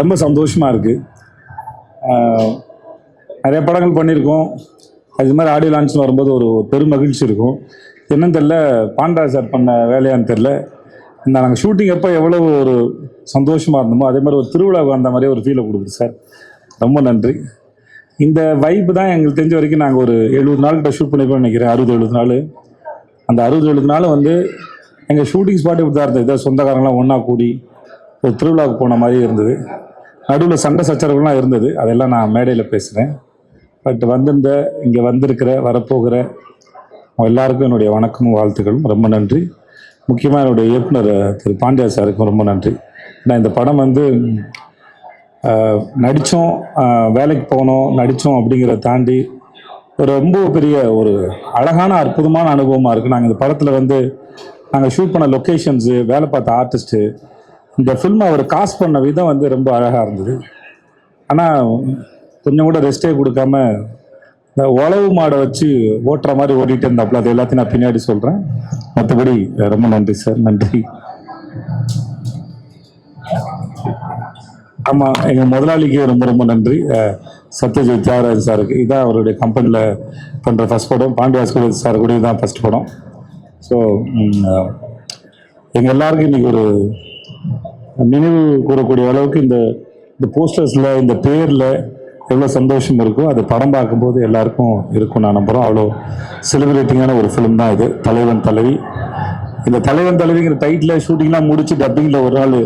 ரொம்ப சந்தோஷமாக இருக்குது நிறைய படங்கள் பண்ணியிருக்கோம் அது மாதிரி ஆடியோ லான்ச்னு வரும்போது ஒரு பெரும் மகிழ்ச்சி இருக்கும். என்னன்னு தெரில பாண்டா சார் பண்ண வேலையான்னு தெரில இந்த நாங்கள் ஷூட்டிங் எப்போ எவ்வளோ ஒரு சந்தோஷமாக இருந்தோமோ அதே மாதிரி ஒரு திருவிழாவுக்கு வந்த மாதிரியே ஒரு ஃபீலை கொடுக்குது சார். ரொம்ப நன்றி. இந்த வைப்பு தான் எங்களுக்கு தெரிஞ்ச வரைக்கும் நாங்கள் ஒரு எழுபது நாள்கிட்ட ஷூட் பண்ணிருக்கோம்னு நினைக்கிறேன். அறுபது எழுபது நாள். அந்த அறுபது எழுபது நாள் வந்து எங்கள் ஷூட்டிங் ஸ்பாட் இப்படி தான் இருந்தது. இதை சொந்தக்காரங்களாம் ஒன்றா கூடி ஒரு திருவிழாவுக்கு போன மாதிரி இருந்தது. நடுவில் சண்டை சச்சரவுலாம் இருந்தது. அதெல்லாம் நான் மேடையில் பேசுகிறேன் பட் வந்திருந்த இங்கே வந்திருக்கிற வரப்போகிற எல்லாருக்கும் என்னுடைய வணக்கமும் வாழ்த்துக்களும். ரொம்ப நன்றி. முக்கியமாக என்னுடைய இயக்குனர் திரு பாண்டியா சாருக்கும் ரொம்ப நன்றி. நான் இந்த படம் வந்து நடித்தோம் வேலைக்கு போனோம் நடித்தோம் அப்படிங்கிறத தாண்டி ஒரு ரொம்ப பெரிய ஒரு அழகான அற்புதமான அனுபவமாக இருக்குது நாங்கள் இந்த படத்தில் வந்து நாங்கள் ஷூட் பண்ண லொக்கேஷன்ஸு வேலை பார்த்த ஆர்டிஸ்ட்டு இந்த ஃபில்ம் அவர் காஸ்ட் பண்ண விதம் வந்து ரொம்ப அழகாக இருந்தது. ஆனால் கொஞ்சம் கூட ரெஸ்ட்டே கொடுக்காம இந்த உழவு மாடை வச்சு ஓட்டுற மாதிரி ஓட்டிகிட்டு இருந்தாப்புல அது எல்லாத்தையும் நான் பின்னாடி சொல்கிறேன் மற்றபடி ரொம்ப நன்றி சார் நன்றி. ஆமாம் எங்கள் முதலாளிக்கு ரொம்ப ரொம்ப நன்றி. சத்யஜித் தியாகராஜ் சாருக்கு. இதான் அவருடைய கம்பெனியில் பண்ணுற ஃபஸ்ட் படம். பாண்டியாஸ்கர் சார் கூட இதுதான் ஃபஸ்ட் படம். ஸோ எங்கள் எல்லாருக்கும் இன்றைக்கி ஒரு நினைவு கூறக்கூடிய அளவுக்கு இந்த இந்த போஸ்டர்ஸில் இந்த பேரில் எவ்வளோ சந்தோஷம் இருக்கோ அது படம் பார்க்கும்போது எல்லாருக்கும் இருக்கும் நான் நம்புகிறோம் அவ்வளோ செலிப்ரேட்டிங்கான ஒரு ஃபிலிம் தான் இது. தலைவன் தலைவி. இந்த தலைவன் தலைவிங்கிற டைட்டில் ஷூட்டிங்லாம் முடிச்சு டப்பிங்கில் ஒரு நாள்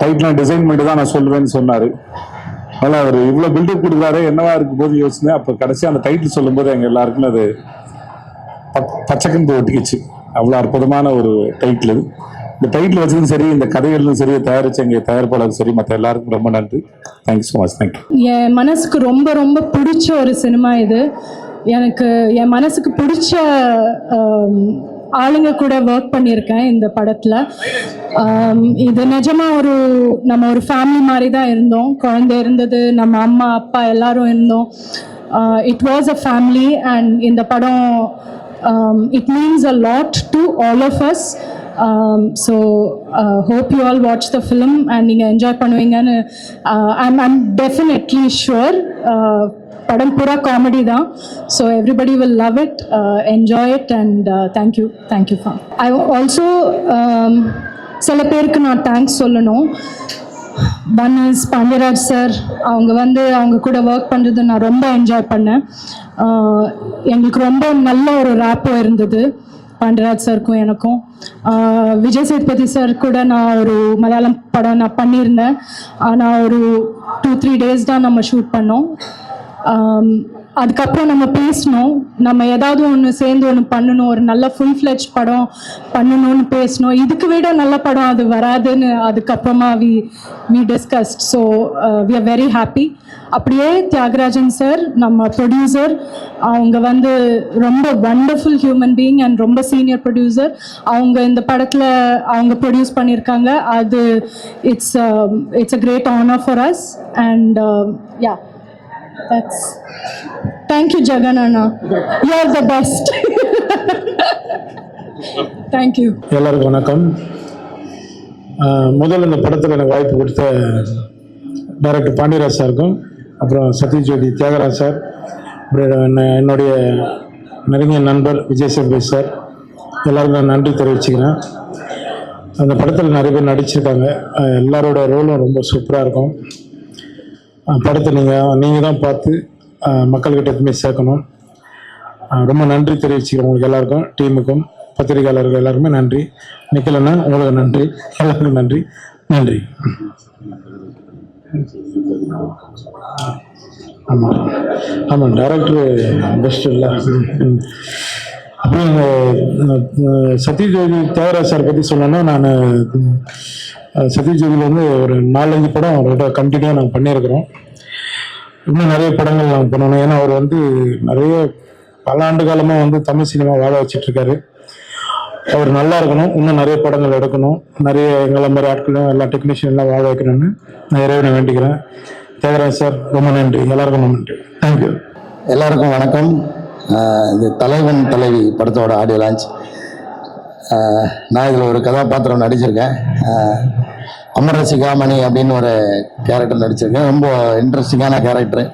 டைட்டிலாம் டிசைன் பண்ணிட்டு தான் நான் சொல்லுவேன்னு சொன்னார். அதனால் அவர் இவ்வளோ பில்டப் கொடுக்குறாரு என்னவா இருக்கும் போது யோசிச்சேன் அப்போ கடைசி அந்த டைட்டில் சொல்லும்போது எங்கள் எல்லாருக்கும் அது பச்சைக்கம்பு ஒட்டிக்கிச்சு. அவ்வளோ அற்புதமான ஒரு டைட்டில் இது இந்த டைட்டில் வச்சதும் சரி இந்த கதைகளும் சரி தயாரிச்ச எங்கள் தயாரிப்பாளரும் சரி மற்ற எல்லாருக்கும் ரொம்ப நன்றி. Thank you so much thank you என் மனசுக்கு ரொம்ப ரொம்ப பிடிச்ச ஒரு சினிமா இது. எனக்கு என் மனசுக்கு பிடிச்ச ஆளுங்க கூட ஒர்க் பண்ணியிருக்கேன் இந்த படத்தில். இது நிஜமாக ஒரு நம்ம ஒரு ஃபேமிலி மாதிரி தான் இருந்தோம். குழந்தை இருந்தது நம்ம அம்மா அப்பா எல்லாரும் இருந்தோம். It was a family and இந்த படம் it means a lot to all of us so hope you all watch the film and நீங்கள் என்ஜாய் பண்ணுவீங்கன்னு ஐம் ஐம் டெஃபினெட்லி ஷுவர் படம் பூரா காமெடி தான். So everybody will love it enjoy it and thank you thank you for I also சில பேருக்கு நான் thanks சொல்லணும். One is Pandiraj sir அவங்க வந்து அவங்க கூட ஒர்க் பண்ணுறது நான் ரொம்ப என்ஜாய் பண்ணேன். Uh, எங்களுக்கு ரொம்ப நல்ல ஒரு ரேப்போ இருந்தது. பாண்டியராஜ் சாருக்கும் எனக்கும். விஜய் சேதுபதி சார் கூட நான் ஒரு மலையாளம் படம் நான் பண்ணியிருந்தேன். ஆனால் ஒரு டூ த்ரீ டேஸ் தான் நம்ம ஷூட் பண்ணோம். அதுக்கப்புறம் நம்ம பேசணும். நம்ம ஏதாவது ஒன்று சேர்ந்து ஒன்று பண்ணணும். ஒரு நல்ல ஃபுல் ஃப்ளெஜ் படம் பண்ணணும்னு பேசணும். இதுக்கு விட நல்ல படம் அது வராதுன்னு அதுக்கப்புறமா we we discussed so we are very happy அப்படியே தியாகராஜன் சார் நம்ம ப்ரொடியூசர் அவங்க வந்து ரொம்ப வண்டர்ஃபுல் ஹியூமன் பீயிங் அண்ட் ரொம்ப சீனியர் ப்ரொடியூசர் அவங்க இந்த படத்தில் அவங்க ப்ரொடியூஸ் பண்ணியிருக்காங்க. அது it's it's a great honour for us and yeah that's thank you Jegan Anna you are the best thank you எல்லாருக்கும் வணக்கம். முதல்ல இந்த படத்தில் எனக்கு வாய்ப்பு கொடுத்த டைரக்டர் பாண்டியராஜ் சாருக்கும் அப்புறம் சத்யஜோதி தியாகராஜ் சார் அப்புறம் என்ன- என்னுடைய நெருங்கிய நண்பர் விஜய் சேதுபதி சார் எல்லாருக்கும் நான் நன்றி தெரிவிச்சுக்கிறேன். அந்த படத்தில் நிறைய பேர் நடிச்சிருக்காங்க. எல்லாரோட ரோலும் ரொம்ப சூப்பராக இருக்கும். படத்தை நீங்கள் நீங்கள் தான் பார்த்து மக்கள்கிட்ட எதுவுமே சேர்க்கணும். ரொம்ப நன்றி தெரிவிச்சுக்கிறேன் உங்களுக்கு எல்லாருக்கும் டீமுக்கும் பத்திரிகையாளர்கள் எல்லாருக்குமே நன்றி. நிக்கலண்ணா உங்களுக்கு நன்றி. எல்லாருக்கும் நன்றி. நன்றி. ஆமாம் ஆமாம் டேரக்டர் பெஸ்ட் இல்லை. ம். அப்புறம் அஹ், சத்யஜோதி தியாகராஜ் சார் பற்றி சொல்லணும்னா நான் சத்யஜோதியில் வந்து ஒரு நாலஞ்சு படம் அவர்கிட்ட கண்டினியூவாக நாங்கள் பண்ணியிருக்கிறோம். இன்னும் நிறைய படங்கள் நாங்கள் பண்ணணும். ஏன்னா அவர் வந்து நிறைய பல ஆண்டு காலமாக வந்து தமிழ் சினிமா வாழ வச்சுட்டு இருக்காரு அவர் நல்லா இருக்கணும். இன்னும் நிறைய படங்கள் எடுக்கணும். நிறைய எங்களை மாதிரி ஆட்களும் எல்லா டெக்னீஷியன் எல்லாம் வாழ வைக்கணும்னு நான் இறைவனை வேண்டிக்கிறேன். தேவராஜ் சார் ரொம்ப நன்றி. எல்லாருக்கும் ரொம்ப நன்றி. தேங்க்யூ எல்லாருக்கும் வணக்கம். இது தலைவன் தலைவி படத்தோட ஆடியோ லான்ச் நான் இதில் ஒரு கதாபாத்திரம் நடிச்சிருக்கேன். அமரசிகாமணி அப்படின்னு ஒரு கேரக்டர் நடிச்சிருக்கேன். ரொம்ப இன்ட்ரெஸ்டிங்கான கேரக்டரு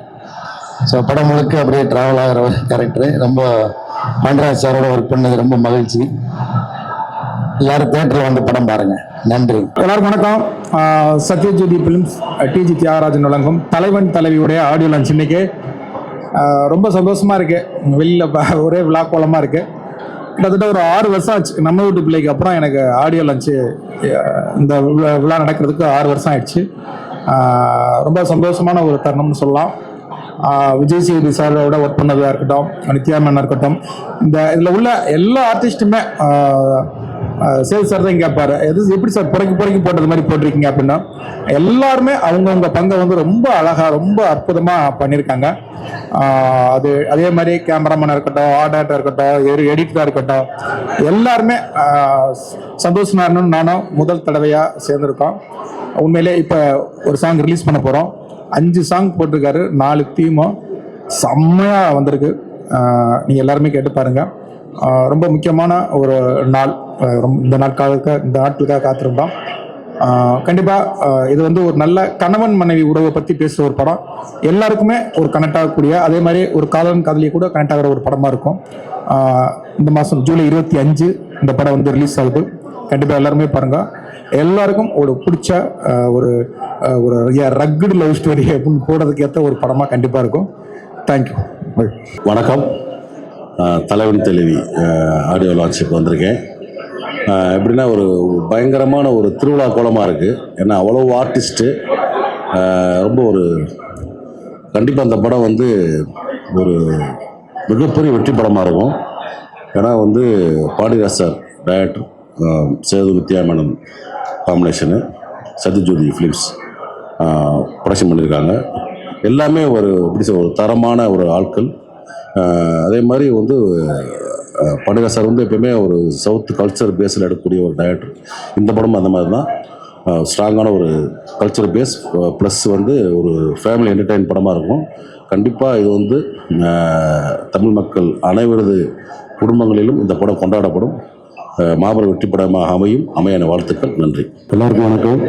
ஸோ படம் முழுக்க அப்படியே ட்ராவல் ஆகிற ஒரு கேரக்டரு ரொம்ப பாண்டராஜ் சாரோட ஒர்க் பண்ணது ரொம்ப மகிழ்ச்சி. எல்லாரும் தேட்டரில் வந்து படம் பாருங்கள் நன்றி. எல்லாருக்கும் வணக்கம். சத்யஜோதி பிலிம்ஸ் டிஜி தியாகராஜன் வழங்கும் தலைவன் தலைவியுடைய ஆடியோ லான்ச் இன்னைக்கு. ரொம்ப சந்தோஷமாக இருக்குது வெளியில் ஒரே விழா கோலமாக இருக்குது கிட்டத்தட்ட ஒரு ஆறு வருஷம் ஆச்சு. நம்ம வீட்டு பிள்ளைக்கு அப்புறம் எனக்கு ஆடியோ லஞ்சு இந்த விழா- நடக்கிறதுக்கு ஆறு வருஷம் ஆயிடுச்சு. ரொம்ப சந்தோஷமான ஒரு தருணம்னு சொல்லலாம். விஜய் சேதுபதி சாரோட ஒர்க் பண்ணதாக இருக்கட்டும் நித்யா மேனாக இருக்கட்டும் இந்த இதில் உள்ள எல்லா ஆர்டிஸ்ட்டுமே சேல் சார் தான் கேட்பாரு எது எப்படி சார் புறக்கி புறக்கி போட்டது மாதிரி போட்டிருக்கீங்க அப்படின்னா எல்லாருமே அவங்கவுங்க பங்கை வந்து ரொம்ப அழகாக ரொம்ப அற்புதமாக பண்ணியிருக்காங்க அது அதே மாதிரி கேமராமேனாக இருக்கட்டும் ஆர்டேட்டர் இருக்கட்டும் எடிட்டராக இருக்கட்டும் எல்லாருமே ஆஹ் சந்தோஷ் நானும் முதல் தடவையாக சேர்ந்துருக்கோம். உண்மையிலே இப்போ ஒரு சாங் ரிலீஸ் பண்ண போகிறோம் அஞ்சு சாங் போட்டிருக்காரு நாலு தீமும் செம்மையாக வந்திருக்கு. நீங்கள் எல்லாருமே கேட்டு பாருங்கள் ரொம்ப முக்கியமான ஒரு நாள். ரொம்ப இந்த நாட்களுக்காக இந்த நாட்களுக்காக காத்திருந்தோம். கண்டிப்பாக இது வந்து ஒரு நல்ல கணவன் மனைவி உறவை பற்றி பேசுகிற ஒரு படம். எல்லாருக்குமே ஒரு கனெக்ட் ஆகக்கூடிய அதே மாதிரி ஒரு காதலன் காதலியை கூட கனெக்ட் ஆகிற ஒரு படமாக இருக்கும். இந்த மாதம் ஜூலை இருபத்தி அஞ்சு இந்த படம் வந்து ரிலீஸ் ஆகுது. கண்டிப்பாக எல்லாருமே பாருங்கள் எல்லாருக்கும் ஒரு பிடிச்ச ஒரு ஒரு ரக்குடு லவ் ஸ்டோரி அப்படின்னு போடுறதுக்கு ஏற்ற ஒரு படமாக கண்டிப்பாக இருக்கும். தேங்க்யூ வணக்கம். தலைவன் தெளிவி ஆடியோ லான்ச்சுக்கு வந்திருக்கேன். எப்படின்னா ஒரு பயங்கரமான ஒரு திருவிழா கோலமாக இருக்குது ஏன்னா அவ்வளோ ஆர்டிஸ்ட்டு ரொம்ப ஒரு கண்டிப்பாக அந்த படம் வந்து ஒரு மிகப்பெரிய வெற்றி படமாக இருக்கும். ஏன்னா வந்து Pandiraj sir director Sethu Nithya Menen combination Sathyajothi films production பண்ணியிருக்காங்க. எல்லாமே ஒரு எப்படி சொல்ல ஒரு தரமான ஒரு ஆட்கள். அதே மாதிரி வந்து ஆஹ் சார் வந்து எப்பயுமே ஒரு சவுத் கல்ச்சர் பேஸில் எடுக்கக்கூடிய ஒரு டைரக்டர் இந்த படமும் அந்த மாதிரி தான். ஸ்ட்ராங்கான ஒரு கல்ச்சர் பேஸ் ப்ளஸ் வந்து ஒரு ஃபேமிலி என்டர்டைன் படமாக இருக்கும். கண்டிப்பாக இது வந்து தமிழ் மக்கள் அனைவரது குடும்பங்களிலும் இந்த படம் கொண்டாடப்படும். மாபெரும் வெற்றி படமாக அமையும். அமையான வாழ்த்துக்கள். நன்றி. எல்லாருக்கும் வணக்கம்.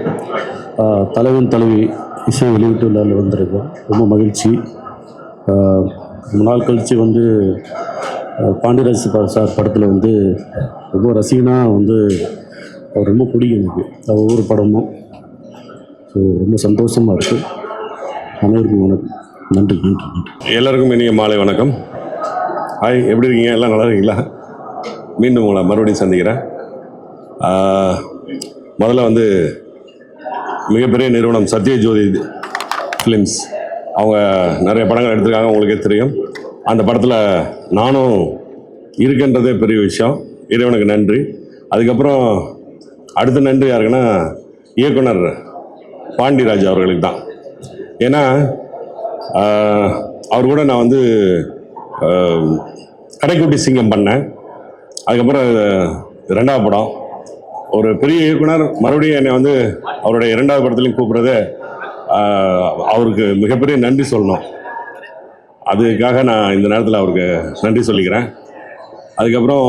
தலைவன் தலைவி இசை வெளியீட்டு வந்திருக்கோம் ரொம்ப மகிழ்ச்சி. ரொம்ப நாள் கழித்து வந்து பாண்டியராஜ் சார் படத்தில் வந்து ரொம்ப ரசிகனாக வந்து அவர் ரொம்ப பிடிக்கும் எனக்கு. ஒவ்வொரு படமும். ஸோ ரொம்ப சந்தோஷமாக இருக்குது அனைவருக்கும் வணக்கம். நன்றி நன்றி நன்றி. எல்லாருக்கும் இனிய மாலை வணக்கம். ஹாய் எப்படி இருக்கீங்க? எல்லாம் நல்லா இருக்கீங்களா? மீண்டும் உங்களை மறுபடியும் சந்திக்கிறேன். முதல்ல வந்து மிகப்பெரிய நிறுவனம் சத்யஜோதி ஃபிலிம்ஸ் அவங்க நிறைய படங்கள் எடுத்திருக்காங்க உங்களுக்கே தெரியும். அந்த படத்தில் நானும் இருக்கின்றதே பெரிய விஷயம். இறைவனுக்கு நன்றி. அதுக்கப்புறம் அடுத்த நன்றி யாருக்குன்னா இயக்குனர் பாண்டிராஜ் அவர்களுக்கு தான். ஏன்னா அவர் கூட நான் வந்து கடைக்குட்டி சிங்கம் பண்ணேன். அதுக்கப்புறம் ரெண்டாவது படம். ஒரு பெரிய இயக்குனர் மறுபடியும் என்னை வந்து அவருடைய இரண்டாவது படத்துலையும் கூப்பிட்றது அவருக்கு மிகப்பெரிய நன்றி சொல்லணும். அதுக்காக நான் இந்த நேரத்தில் அவருக்கு நன்றி சொல்லிக்கிறேன். அதுக்கப்புறம்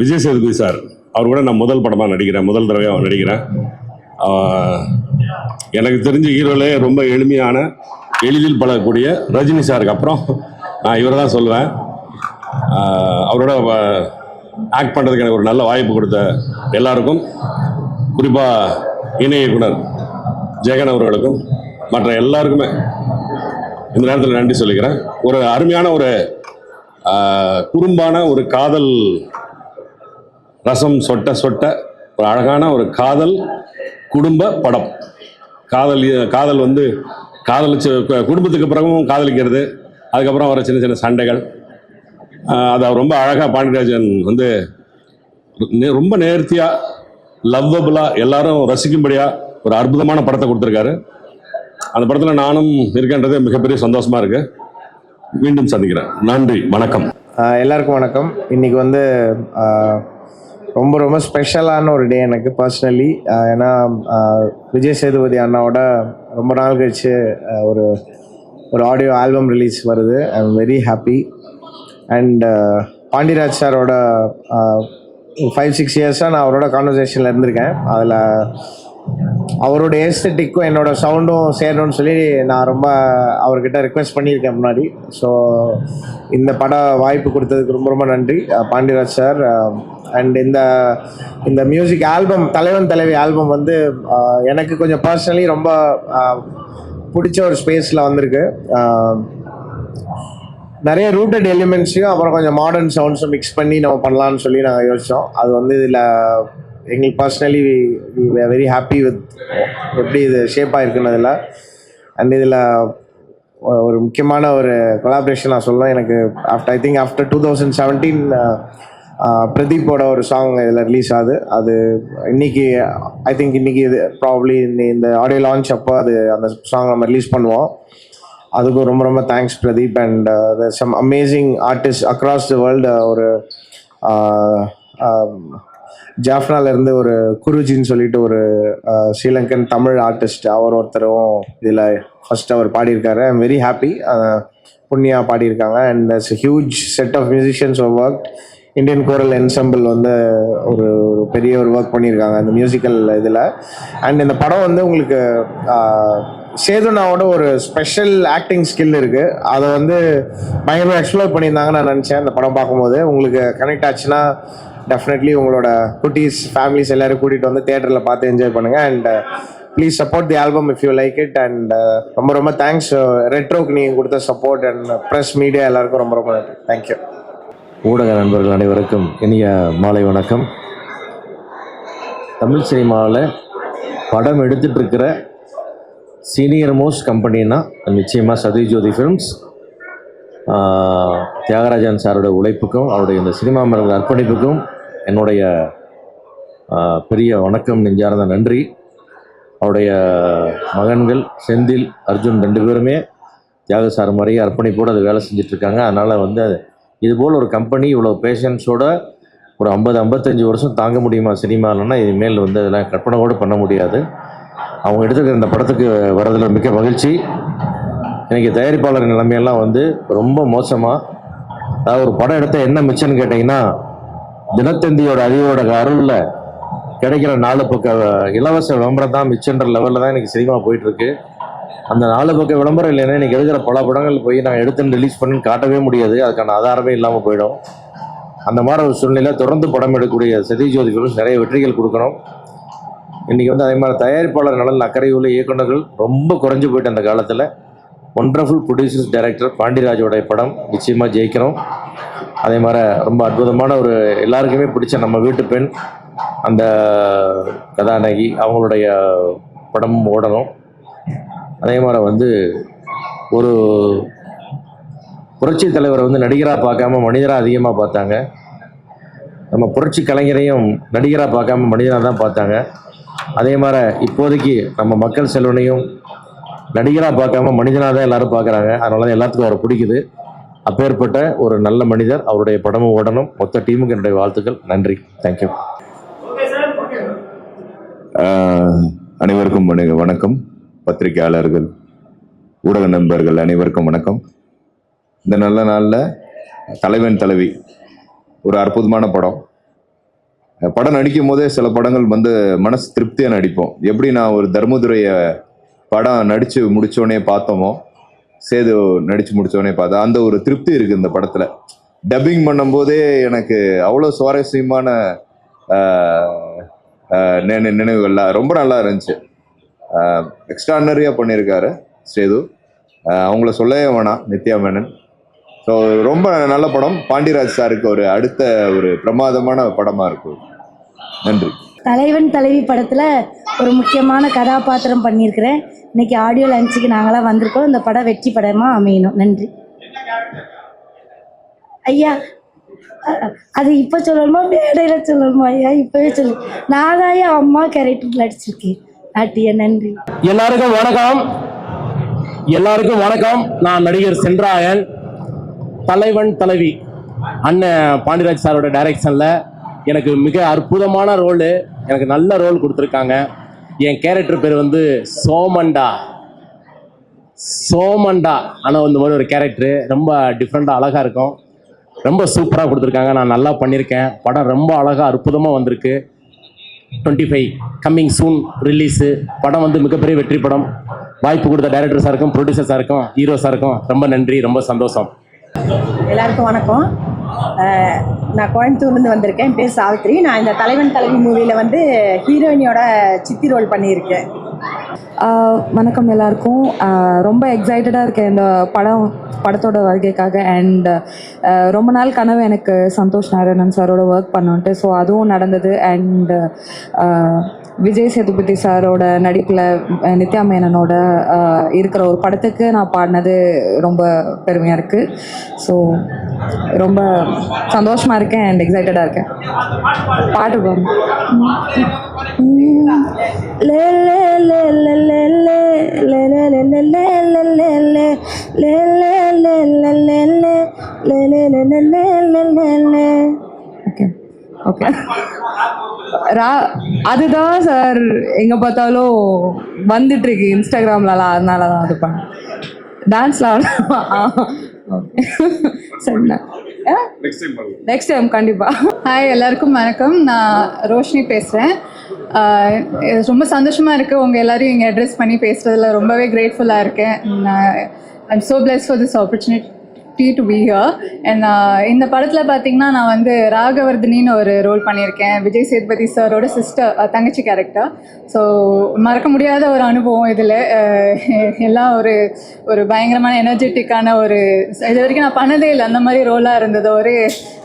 விஜய் சேதுபதி சார் அவர் கூட நான் முதல் படமாக நடிக்கிறேன். முதல் தடவையாக நடிக்கிறேன். எனக்கு தெரிஞ்ச ஹீரோலே ரொம்ப எளிமையான எளிதில் பழகக்கூடிய ரஜினி சாருக்கு அப்புறம் நான் இவரை தான் சொல்லுவேன். அவரோட ஆக்ட் பண்ணுறதுக்கு எனக்கு ஒரு நல்ல வாய்ப்பு கொடுத்த எல்லாருக்கும் குறிப்பாக இணை இயக்குனர் ஜெகன் அவர்களுக்கும் மற்ற எல்லாருக்குமே இந்த நேரத்தில் நன்றி சொல்லிக்கிறேன். ஒரு அருமையான ஒரு குறும்பான ஒரு காதல் ரசம் சொட்ட சொட்ட ஒரு அழகான ஒரு காதல் குடும்ப படம். காதல் காதல் வந்து காதலிச்சு கு- குடும்பத்துக்கு பிறகும் காதலிக்கிறது அதுக்கப்புறம் வர சின்ன சின்ன சண்டைகள். அதை அவர் ரொம்ப அழகாக பாண்டியராஜன் வந்து நே- ரொம்ப நேர்த்தியாக லவ்வபுளாக எல்லாரும் ரசிக்கும்படியாக ஒரு அற்புதமான படத்தை கொடுத்துருக்காரு. அந்த படத்தில் நானும் இருக்கின்றது மிகப்பெரிய சந்தோஷமாக இருக்குது மீண்டும் சந்திக்கிறேன். நன்றி. வணக்கம். எல்லாருக்கும் வணக்கம். இன்னைக்கு வந்து ரொம்ப ரொம்ப ஸ்பெஷலான ஒரு டே எனக்கு பர்சனலி ஏன்னா விஜய் சேதுபதி அண்ணாவோட ரொம்ப நாள் கழிச்சு ஒரு ஒரு ஆடியோ ஆல்பம் ரிலீஸ் வருது. I am very happy and Pandiraj சாரோட ஃபைவ் சிக்ஸ் இயர்ஸாக நான் அவரோட கான்வர்சேஷனில் இருந்திருக்கேன். அதில் அவரோட ஏஸ்தட்டிக்கும் என்னோட சவுண்டும் சேரணும்னு சொல்லி நான் ரொம்ப அவர்கிட்ட ரிக்வெஸ்ட் பண்ணியிருக்கேன் முன்னாடி. ஸோ இந்த பட வாய்ப்பு கொடுத்ததுக்கு ரொம்ப ரொம்ப நன்றி பாண்டியராஜ் சார். அண்ட் இந்த இந்த மியூசிக் ஆல்பம் தலைவன் தலைவி ஆல்பம் வந்து எனக்கு கொஞ்சம் பர்சனலி ரொம்ப பிடிச்ச ஒரு ஸ்பேஸில் வந்திருக்கு. நிறைய ரூட்டட் எலிமெண்ட்ஸையும் அப்புறம் கொஞ்சம் மாடர்ன் சவுண்ட்ஸும் மிக்ஸ் பண்ணி நம்ம பண்ணலான்னு சொல்லி நாங்கள் யோசித்தோம் அது வந்து இதில் எங்களுக்கு பர்சனலி வெரி ஹாப்பி வித் எப்படி இது ஷேப் ஆகிருக்குன்னு அதில் அண்ட் இதில் ஒரு முக்கியமான ஒரு கொலாபரேஷன் நான் சொல்லுவேன் எனக்கு after I think after two thousand seventeen பிரதீப்போட ஒரு சாங் இதில் ரிலீஸ் ஆகுது. அது இன்னைக்கு ஐ திங்க் இன்னைக்கு இது ப்ராப்ளி இந்த ஆடியோ லான்ச் அப்போ அது அந்த சாங் நம்ம ரிலீஸ் பண்ணுவோம். அதுக்கும் ரொம்ப ரொம்ப thanks Pradeep. And some amazing artist across the world ஒரு ஜாஃப்னாலேருந்து ஜாஃப்னால இருந்து ஒரு குருஜின்னு சொல்லிட்டு ஒரு ஸ்ரீலங்கன் தமிழ் ஆர்டிஸ்ட் அவர் ஒருத்தரும் இதில் ஃபர்ஸ்ட் அவர் பாடியிருக்காரு. ஐ எம் வெரி ஹாப்பி புண்ணியா பாடியிருக்காங்க. And that's huge set of musicians work Indian choral ensemble வந்து ஒரு ஒரு பெரிய ஒரு ஒர்க் பண்ணியிருக்காங்க அந்த மியூசிக்கல் இதில். அண்ட் இந்த படம் வந்து உங்களுக்கு சேதுனாவோட ஒரு ஸ்பெஷல் ஆக்டிங் ஸ்கில் இருக்குது அதை வந்து பயங்கரமாக எக்ஸ்ப்ளோர் பண்ணியிருந்தாங்கன்னு நான் நினச்சேன். அந்த படம் பார்க்கும்போது உங்களுக்கு கனெக்ட் ஆச்சுன்னா டெஃபினெட்லி உங்களோட குட்டீஸ் ஃபேமிலிஸ் எல்லாரும் கூட்டிகிட்டு வந்து தேட்டரில் பார்த்து என்ஜாய் பண்ணுங்கள் and please support the album if you like it and ரொம்ப ரொம்ப தேங்க்ஸ் ரெட்ரோக்கு நீங்கள் கொடுத்த சப்போர்ட் அண்ட் ப்ரெஸ் மீடியா எல்லாருக்கும் ரொம்ப ரொம்ப நன்றி. தேங்க்யூ ஊடக நண்பர்கள் அனைவருக்கும் இனிய மாலை வணக்கம். தமிழ் சினிமாவில் படம் எடுத்துட்டு இருக்கிற சீனியர் மோஸ்ட் கம்பெனின்னா நிச்சயமாக சத்யஜோதி ஃபிலிம்ஸ் தியாகராஜன் சாரோட உழைப்புக்கும் அவருடைய இந்த சினிமா மரங்கள் அர்ப்பணிப்புக்கும் என்னுடைய பெரிய வணக்கம் நெஞ்சார்ந்த நன்றி. அவருடைய மகன்கள் செந்தில் அர்ஜுன் ரெண்டு பேருமே தியாகசார் மாதிரியே அர்ப்பணிப்போடு அதை வேலை செஞ்சிட்ருக்காங்க. அதனால் வந்து அது இதுபோல் ஒரு கம்பெனி இவ்வளோ பேஷன்ஸோட ஒரு ஐம்பது ஐம்பத்தஞ்சு வருஷம் தாங்க முடியுமா சினிமாலன்னா இனிமேல் வந்து அதெல்லாம் கற்பனை கூட பண்ண முடியாது. அவங்க எடுத்துக்கிற இந்த படத்துக்கு வர்றதில் மிக்க மகிழ்ச்சி. இன்றைக்கி தயாரிப்பாளர் நிலைமையெல்லாம் வந்து ரொம்ப மோசமாக அதாவது ஒரு படம் எடுத்த என்ன மிச்சம்னு கேட்டிங்கன்னா தினத்தந்தியோட அறிவோட அருளில் கிடைக்கிற நாலு பக்க இலவச விளம்பரம் தான் மிச்சன்ற லெவலில் தான் எனக்கு சினிமா போயிட்டுருக்கு. அந்த நாலு பக்க விளம்பரம் இல்லைன்னா இன்றைக்கி எடுக்கிற பல படங்கள் போய் நான் எடுத்துன்னு ரிலீஸ் பண்ணுன்னு காட்டவே முடியாது. அதுக்கான ஆதாரமே இல்லாமல் போயிடும். அந்த மாதிரி ஒரு சூழ்நிலையில் தொடர்ந்து படம் எடுக்கக்கூடிய சதீஜோதி ஃபிலிம்ஸ் நிறைய வெற்றிகள் கொடுக்கணும். இன்றைக்கி வந்து அதே மாதிரி தயாரிப்பாளர் நலன் அக்கறை உள்ள இயக்குநர்கள் ரொம்ப குறைஞ்சு போயிட்டு அந்த காலத்தில். ஒண்டர்ஃபுல் ப்ரொடியூசர்ஸ் டைரக்டர் பாண்டியராஜோடைய படம் நிச்சயமாக ஜெயிக்கணும். அதே மாதிரி ரொம்ப அற்புதமான ஒரு எல்லாருக்குமே பிடிச்ச நம்ம வீட்டு பெண் அந்த கதாநாயகி அவங்களுடைய படம் ஓடணும். அதே மாதிரி வந்து ஒரு புரட்சி தலைவரை வந்து நடிகராக பார்க்காம மனிதராக அதிகமாக பார்த்தாங்க. நம்ம புரட்சி கலைஞரையும் நடிகராக பார்க்காம மனிதராக தான் பார்த்தாங்க. அதே மாதிரி இப்போதைக்கு நம்ம மக்கள் செல்வனையும் நடிகராக பார்க்காம மனிதனாக தான் எல்லோரும் பார்க்குறாங்க. அதனால தான் எல்லாத்துக்கும் அவரை பிடிக்குது. அப்பேற்பட்ட ஒரு நல்ல மனிதர் அவருடைய படமும் ஓடணும். மொத்த டீமுக்கு என்னுடைய வாழ்த்துக்கள். நன்றி. தேங்க்யூ அனைவருக்கும் வண- வணக்கம். பத்திரிகையாளர்கள் ஊடக நண்பர்கள் அனைவருக்கும் வணக்கம். இந்த நல்ல நாளில் தலைவன் தலைவி ஒரு அற்புதமான படம். படம் நடிக்கும் போதே சில படங்கள் வந்து மனசு திருப்தியாக நடிப்போம். எப்படி நான் ஒரு தர்மதுரைய படம் நடித்து முடித்தோடனே பார்த்தோமோ சேது நடித்து முடித்தோடனே பார்த்தா அந்த ஒரு திருப்தி இருக்குது இந்த படத்தில். டப்பிங் பண்ணும்போதே எனக்கு அவ்வளோ சுவாரஸ்யமான நினைவுகள்லாம் ரொம்ப நல்லா இருந்துச்சு. எக்ஸ்ட்ரானரியாக பண்ணியிருக்காரு சேது. அவங்கள சொல்லவே வேணாம் நித்யா மேனன். ஸோ ரொம்ப நல்ல படம். பாண்டியராஜ் சாருக்கு ஒரு அடுத்த ஒரு பிரமாதமான படமாக இருக்கும் நன்றி. தலைவன் தலைவி படத்தில் ஒரு முக்கியமான கதாபாத்திரம் பண்ணியிருக்கிறேன். இன்னைக்கு ஆடியோ லஞ்சுக்கு நாங்களாம் வந்திருக்கோம். இந்த படம் வெற்றி படமாக அமையணும். நன்றி. ஐயா அது இப்போ சொல்லணுமா? மேடையில் சொல்லணுமா? ஐயா இப்போவே சொல்லு. நான் தான் ஐயா அம்மா கேரக்டர் நடிச்சிருக்கேன். ஆட்டியா நன்றி. எல்லாருக்கும் வணக்கம். எல்லாருக்கும் வணக்கம். நான் நடிகர் சென்றாயன். தலைவன் தலைவி. அண்ணன் பாண்டியராஜ் சாரோட டைரக்ஷனில் எனக்கு மிக அற்புதமான ரோலு எனக்கு நல்ல ரோல் கொடுத்துருக்காங்க. என் கேரக்டர் பேர் வந்து சோமண்டா. சோமண்டா. ஆனால் இந்த மாதிரி ஒரு கேரக்டரு ரொம்ப டிஃப்ரெண்ட்டாக அழகாக இருக்கும். ரொம்ப சூப்பராக கொடுத்துருக்காங்க. நான் நல்லா பண்ணியிருக்கேன். படம் ரொம்ப அழகாக அற்புதமாக வந்திருக்கு. Twenty five coming soon release படம் வந்து மிகப்பெரிய வெற்றி படம். வாய்ப்பு கொடுத்த டைரக்டர் சாருக்கும் ப்ரொடியூசர் சாருக்கும் ஹீரோ சாருக்கும் ரொம்ப நன்றி ரொம்ப சந்தோஷம். எல்லாருக்கும் வணக்கம். நான் கோயம்புத்தூர்லேருந்து வந்திருக்கேன். என் பேர் சாவித்ரி. நான் இந்த தலைவன் தலைவி மூவியில் வந்து ஹீரோயினியோட சித்தி ரோல் பண்ணியிருக்கேன். வணக்கம் எல்லாருக்கும். ரொம்ப எக்ஸைட்டடாக இருக்கேன் இந்த படம் படத்தோட வருகைக்காக. அண்ட் ரொம்ப நாள் கனவு எனக்கு சந்தோஷ் நாராயணன் சாரோட ஒர்க் பண்ணுன்ட்டு. ஸோ அதுவும் நடந்தது. அண்ட் விஜய் சேதுபதி சாரோட நடிப்பில் நித்யா மேனனோட இருக்கிற ஒரு படத்துக்கு நான் பாடினது ரொம்ப பெருமையாக இருக்குது ஸோ ரொம்ப சந்தோஷமாக இருக்கேன் அண்ட் எக்ஸைட்டடாக இருக்கேன் பாட்டு பாருங்க ஓகே ரா அதுதான் சார் எங்கே பார்த்தாலும் வந்துட்டு இருக்கு இன்ஸ்டாகிராம்லலாம் அதனால தான் அது பண்ணேன் டான்ஸ்லாம் சரிண்ணா நெக்ஸ்ட் டைம் கண்டிப்பாக ஹாய் எல்லாருக்கும் வணக்கம். நான் ரோஷினி பேசுகிறேன் ரொம்ப சந்தோஷமாக இருக்குது உங்கள் எல்லாரையும் இங்கே அட்ரஸ் பண்ணி பேசுகிறதுல ரொம்பவே கிரேட்ஃபுல்லாக இருக்கேன். நான் I'm so blessed for this opportunity to be here and இந்த படத்தில் பார்த்தீங்கன்னா நான் வந்து ராகவர்தினின்னு ஒரு ரோல் பண்ணியிருக்கேன். விஜய் சேதுபதி சாரோட சிஸ்டர் தங்கச்சி கேரக்டர் ஸோ மறக்க முடியாத ஒரு அனுபவம் இதில். எல்லாம் ஒரு ஒரு பயங்கரமான எனர்ஜெட்டிக்கான ஒரு இது வரைக்கும் நான் பண்ணதே இல்லை. அந்த மாதிரி ரோலாக இருந்தது. ஒரே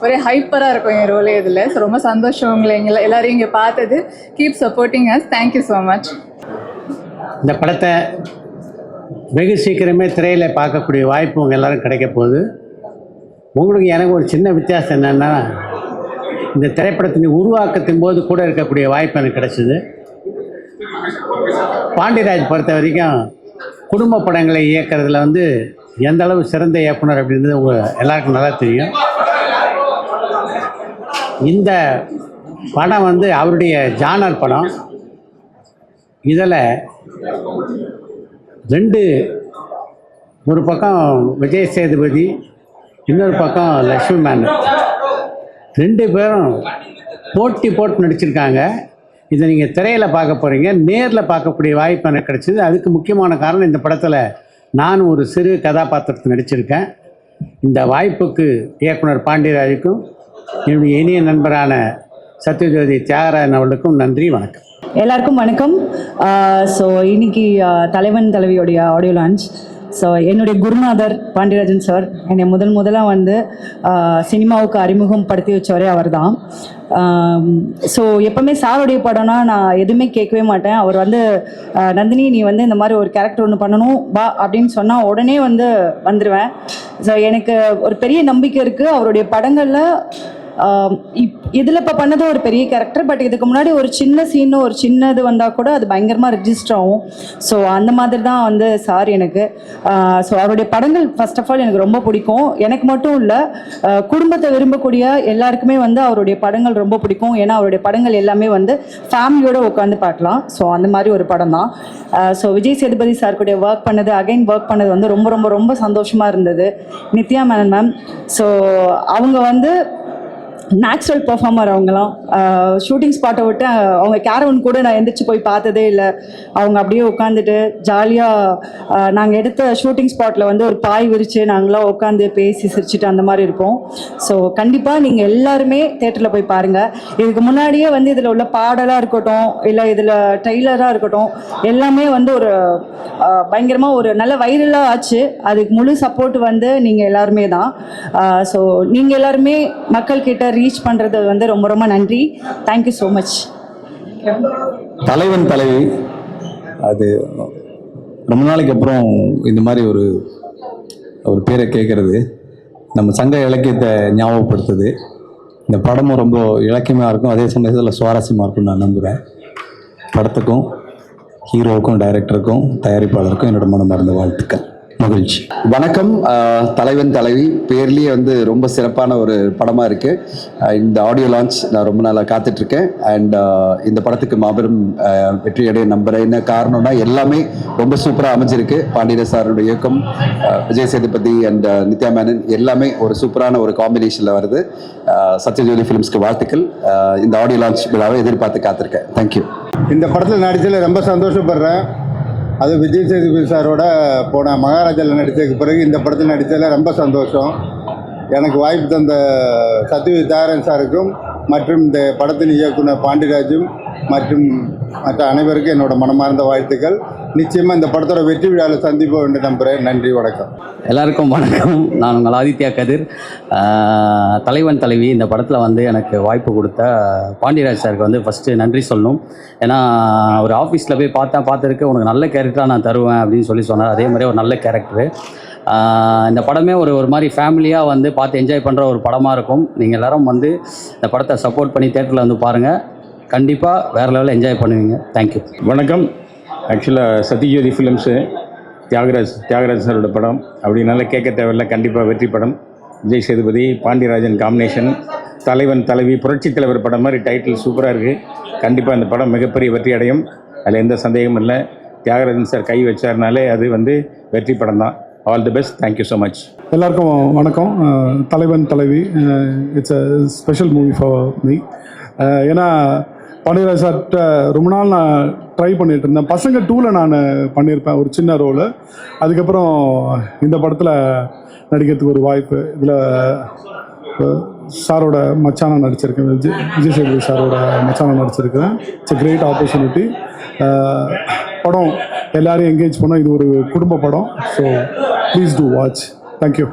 ஒரே ஹைப்பராக இருக்கும் என் ரோலே இதில். ஸோ ரொம்ப சந்தோஷம் உங்களை எங்களை எல்லாரையும் இங்கே பார்த்தது. Keep supporting us thank you so much இந்த படத்தை வெகு சீக்கிரமே திரையில் பார்க்கக்கூடிய வாய்ப்பு உங்கள் எல்லோரும் கிடைக்க போகுது. உங்களுக்கு எனக்கு ஒரு சின்ன வித்தியாசம் என்னென்னா இந்த திரைப்படத்தின் உருவாக்கத்தின் போது கூட இருக்கக்கூடிய வாய்ப்பு எனக்கு கிடைச்சிது. பாண்டியராஜ் பொறுத்த வரைக்கும் குடும்ப படங்களை இயக்கிறதுல வந்து எந்த அளவு சிறந்த இயக்குனர் அப்படின்றது உங்கள் எல்லாருக்கும் நல்லா தெரியும். இந்த படம் வந்து அவருடைய ஜானர் படம். இதில் ரெண்டு ஒரு பக்கம் விஜய் சேதுபதி இன்னொரு பக்கம் லக்ஷ்மி மேனன். ரெண்டு பேரும் போட்டி போட்டு நடிச்சிருக்காங்க. இதை நீங்கள் திரையில் பார்க்க போகிறீங்க நேரில் பார்க்கக்கூடிய வாய்ப்பு எனக்கு கிடைச்சிது. அதுக்கு முக்கியமான காரணம் இந்த படத்தில் நான் ஒரு சிறு கதாபாத்திரத்தை நடிச்சிருக்கேன். இந்த வாய்ப்புக்கு இயக்குனர் பாண்டியராஜுக்கும் என்னுடைய இனிய நண்பரான சத்யஜோதி தியாகராயன் அவர்களுக்கும் நன்றி வணக்கம். எல்லாருக்கும் வணக்கம். ஸோ இன்னைக்கு தலைவன் தலைவியோடைய ஆடியோ லான்ச் ஸோ என்னுடைய குருநாதர் பாண்டியராஜன் சார் என்னை முதல் முதலாக வந்து சினிமாவுக்கு அறிமுகம் படுத்தி வச்சவரே அவர் தான் ஸோ எப்போவுமே சாருடைய படம்னா நான் எதுவுமே கேட்கவே மாட்டேன். அவர் வந்து நந்தினி நீ வந்து இந்த மாதிரி ஒரு கேரக்டர் ஒன்று பண்ணணும் வா அப்படின்னு சொன்னால் உடனே வந்து வந்துடுவேன் ஸோ எனக்கு ஒரு பெரிய நம்பிக்கை இருக்குது அவருடைய படங்களில் இதில் இப்போ பண்ணது ஒரு பெரிய கேரக்டர் பட் இதுக்கு முன்னாடி ஒரு சின்ன சீன் ஒரு சின்ன இது வந்தால் கூட அது பயங்கரமாக ரிஜிஸ்டர் ஆகும். ஸோ அந்த மாதிரி தான் வந்து சார் எனக்கு ஸோ அவருடைய படங்கள் ஃபர்ஸ்ட் ஆஃப் ஆல் எனக்கு ரொம்ப பிடிக்கும். எனக்கு மட்டும் இல்லை குடும்பத்தை விரும்பக்கூடிய எல்லாருக்குமே வந்து அவருடைய படங்கள் ரொம்ப பிடிக்கும். ஏன்னா அவருடைய படங்கள் எல்லாமே வந்து ஃபேமிலியோடு உட்காந்து பார்க்கலாம். ஸோ அந்த மாதிரி ஒரு படம் தான். ஸோ விஜய் சேதுபதி சார் கூட ஒர்க் பண்ணது அகைன் ஒர்க் பண்ணது வந்து ரொம்ப ரொம்ப ரொம்ப சந்தோஷமாக இருந்தது. நித்யா மேனன் மேம் ஸோ அவங்க வந்து நேச்சுரல் பர்ஃபார்மர் அவங்களாம். ஷூட்டிங் ஸ்பாட்டை விட்டு அவங்க கேரவன் கூட நான் எந்திரிச்சு போய் பார்த்ததே இல்லை. அவங்க அப்படியே உட்காந்துட்டு ஜாலியாக நாங்கள் எடுத்த ஷூட்டிங் ஸ்பாட்டில் வந்து ஒரு பாய் விரித்து நாங்களாம் உட்காந்து பேசி சிரிச்சுட்டு அந்த மாதிரி இருப்போம். ஸோ கண்டிப்பாக நீங்கள் எல்லாருமே தேட்டரில் போய் பாருங்கள் இதுக்கு முன்னாடியே வந்து இதில் உள்ள பாடலாக இருக்கட்டும் இல்லை இதில் ட்ரெய்லராக இருக்கட்டும் எல்லாமே வந்து ஒரு பயங்கரமாக ஒரு நல்ல வைரலாக ஆச்சு. அதுக்கு முழு சப்போர்ட் வந்து நீங்கள் எல்லாருமே தான். ஸோ நீங்கள் எல்லாருமே மக்கள்கிட்ட ரீச் பண்ணுறது வந்து ரொம்ப ரொம்ப நன்றி. தேங்க்யூ ஸோ மச் தலைவன் தலைவி அது ரொம்ப நாளைக்கு அப்புறம் இந்த மாதிரி ஒரு ஒரு பேரை கேட்குறது நம்ம சங்க இலக்கியத்தை ஞாபகப்படுத்துது. இந்த படமும் ரொம்ப இலக்கியமாக இருக்கும். அதே சமயத்தில் சுவாரஸ்யமாக இருக்கும்னு நான் நம்புகிறேன் படத்துக்கும் ஹீரோவுக்கும் டைரக்டருக்கும் தயாரிப்பாளருக்கும் என்னோட மனமார்ந்த வாழ்த்துக்கள். மகிழ்ச்சி. வணக்கம். தலைவன் தலைவி. பேர்லேயே வந்து ரொம்ப சிறப்பான ஒரு படமாக இருக்குது இந்த ஆடியோ லான்ச் நான் ரொம்ப நாளாக காத்துட்ருக்கேன். அண்ட் இந்த படத்துக்கு மாபெரும் வெற்றியடைய நம்புகிறேன் என்ன காரணம்னா எல்லாமே ரொம்ப சூப்பராக அமைஞ்சிருக்கு. பாண்டியன் சாரோட இயக்கம் விஜய் சேதுபதி அண்ட் நித்யா மேனன் எல்லாமே ஒரு சூப்பரான ஒரு காம்பினேஷனில் வருது. சத்யஜோதி ஃபிலிம்ஸ்க்கு வாழ்த்துக்கள். இந்த ஆடியோ லான்ச் விழாவை எதிர்பார்த்து காத்திருக்கேன். தேங்க்யூ இந்த படத்தில் நடிச்சதில் ரொம்ப சந்தோஷப்படுறேன். அது விஜய் சேதுபதி சாரோட போன மகாராஜாவில் நடித்ததுக்கு பிறகு இந்த படத்தில் நடித்ததில் ரொம்ப சந்தோஷம். எனக்கு வாய்ப்பு தந்த சத்யவி தாரன் சாருக்கும் மற்றும் இந்த படத்தின் இயக்குனர் பாண்டியராஜும் மற்றும் மற்ற அனைவருக்கும் என்னோட மனமார்ந்த வாழ்த்துக்கள். நிச்சயமாக இந்த படத்தோட வெற்றி விழாவில் சந்திப்போம் என்று நம்புகிறேன். நன்றி வணக்கம். எல்லாருக்கும் வணக்கம். நான் உங்கள் ஆதித்யா கதிர். தலைவன் தலைவி இந்த படத்தில் வந்து எனக்கு வாய்ப்பு கொடுத்த பாண்டியராஜ் சாருக்கு வந்து ஃபஸ்ட்டு நன்றி சொல்லணும். ஏன்னா ஒரு ஆஃபீஸில் போய் பார்த்தா பார்த்துருக்கு உனக்கு நல்ல கேரக்டராக நான் தருவேன் அப்படின்னு சொல்லி சொன்னார். அதே மாதிரி ஒரு நல்ல கேரக்டரு இந்த படமே ஒரு ஒரு மாதிரி ஃபேமிலியாக வந்து பார்த்து என்ஜாய் பண்ணுற ஒரு படமாக இருக்கும். நீங்கள் எல்லாரும் வந்து இந்த படத்தை சப்போர்ட் பண்ணி தேட்டரில் வந்து பாருங்கள் கண்டிப்பாக வேறு லெவலில் என்ஜாய் பண்ணுவீங்க. தேங்க்யூ வணக்கம். ஆக்சுவலாக சத்யஜோதி ஃபிலிம்ஸு தியாகராஜ் தியாகராஜ் சாரோட படம் அப்படின்னால கேட்க தேவையில்ல கண்டிப்பாக வெற்றி படம். விஜய் சேதுபதி பாண்டியராஜன் காம்பினேஷன் தலைவன் தலைவி புரட்சி தலைவர் படம் மாதிரி டைட்டில் சூப்பராக இருக்குது கண்டிப்பாக இந்த படம் மிகப்பெரிய வெற்றி அடையும். அதில் எந்த சந்தேகமும் இல்லை. தியாகராஜன் சார் கை வச்சார்னாலே அது வந்து வெற்றி படம் தான். All the best thank you so much எல்லாருக்கும் வணக்கம். Thalaivan Thalaivi it's a special movie for me ஏன்னா பண்ணிடுறேன் சார்கிட்ட ரொம்ப நாள் நான் ட்ரை பண்ணிட்டு இருந்தேன். பசங்க டூவில் நான் பண்ணியிருப்பேன் ஒரு சின்ன ரோலு அதுக்கப்புறம் இந்த படத்தில் நடிக்கிறதுக்கு ஒரு வாய்ப்பு. இதில் சாரோட மச்சானம் நடிச்சிருக்கேன். விஜய் விஜய் சேதுபதி சாரோட மச்சானம் நடிச்சிருக்கேன் இட்ஸ் எ கிரேட் ஆப்பர்ச்சுனிட்டி படம் எல்லாரையும் என்கேஜ் பண்ணோம். இது ஒரு குடும்ப படம். So please do watch thank you